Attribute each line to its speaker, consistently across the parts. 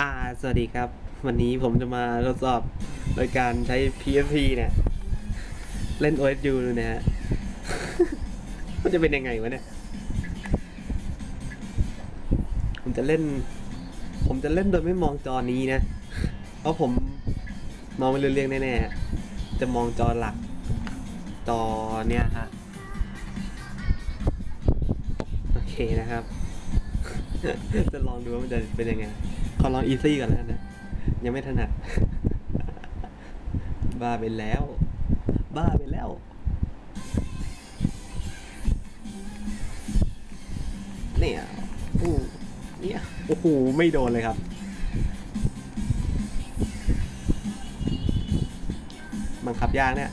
Speaker 1: อ่า สวัสดีครับ วันนี้ผมจะมาทดสอบโดยการใช้ PSP เนี่ย เล่น OSU ดูนะฮะ มันจะเป็นยังไงวะเนี่ย ผมจะเล่น ผมจะเล่นโดยไม่มองจอนี้นะ เพราะผมมองไม่รู้เรื่องแน่ๆ จะมองจอหลัก จอเนี่ยฮะ โอเคนะครับ จะลองดูว่ามันจะเป็นยังไง อลองอีซี่ก่อนแล้วกันนะ ยังไม่ถนัด บ้าไปแล้ว บ้าไปแล้ว เนี่ยอู้เนี่ยโอ้โห ไม่โดนเลยครับ บังคับยากเนี่ย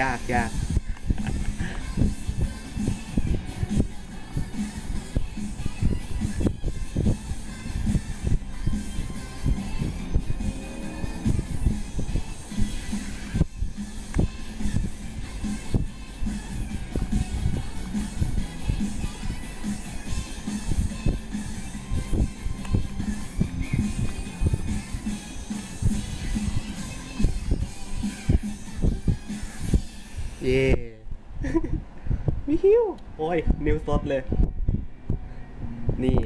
Speaker 1: ยากยาก เย่วิฮิวโอ้ย นิวสดเลย นี่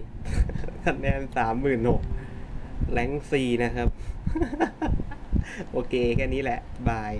Speaker 1: คะแนนสามหมื่นหกแรงซีนะครับ โอเค แค่นี้แหละ บาย